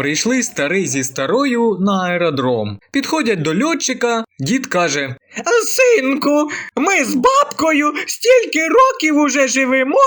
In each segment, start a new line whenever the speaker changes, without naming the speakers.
Прийшли старий зі старою на аеродром. Підходять до льотчика, дід каже:
Синку, ми з бабкою стільки років уже живемо,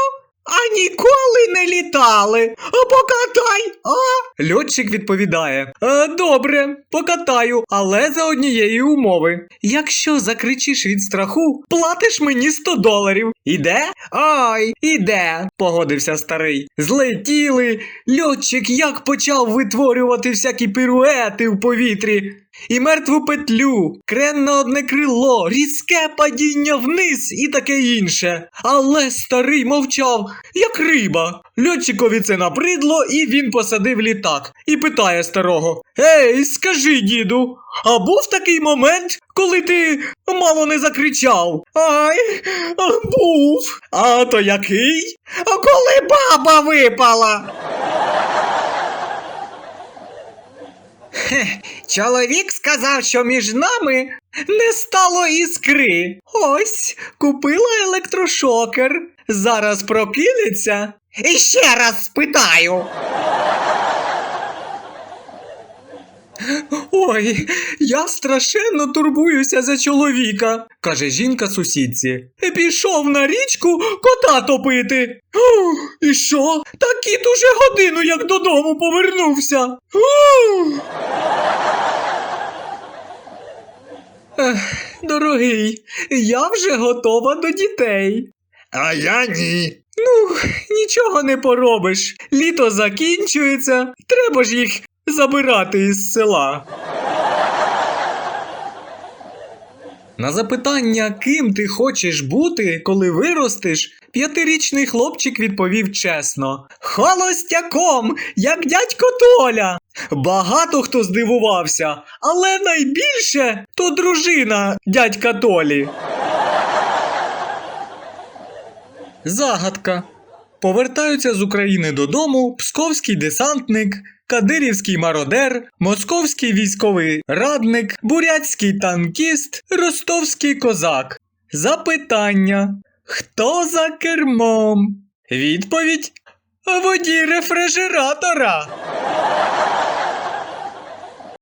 а ніколи не літали. А покатай, а?
Льотчик відповідає: «Е, Добре, покатаю, але за однієї умови. Якщо закричиш від страху, платиш мені 100 доларів. Іде? Ай, іде, погодився старий. Злетіли. Льотчик як почав витворювати всякі піруети в повітрі. І мертву петлю, крен на одне крило, різке падіння вниз і таке інше. Але старий мовчав, як риба. Льотчикові це набридло, і він посадив літак. І питає старого: Ей, скажи, діду, а був такий момент, коли ти мало не закричав? Ай, а, був. А то який?
А коли баба випала?
Хе, чоловік сказав, що між нами не стало іскри. Ось, купила електрошокер. Зараз прокинеться.
І ще раз спитаю.
Ой, я страшенно турбуюся за чоловіка, каже жінка сусідці. Пішов на річку кота топити. І що? Та кіт уже годину як додому повернувся. Ех, дорогий, я вже готова до дітей.
А я ні.
Ну, нічого не поробиш. Літо закінчується, треба ж їх забирати із села. На запитання, ким ти хочеш бути, коли виростеш, п'ятирічний хлопчик відповів чесно: Холостяком, як дядько Толя. Багато хто здивувався, але найбільше то дружина дядька Толі. Загадка. Повертаються з України додому псковський десантник, кадирівський мародер, московський військовий радник, бурятський танкіст, ростовський козак. Запитання. Хто за кермом? Відповідь водій рефрижератора.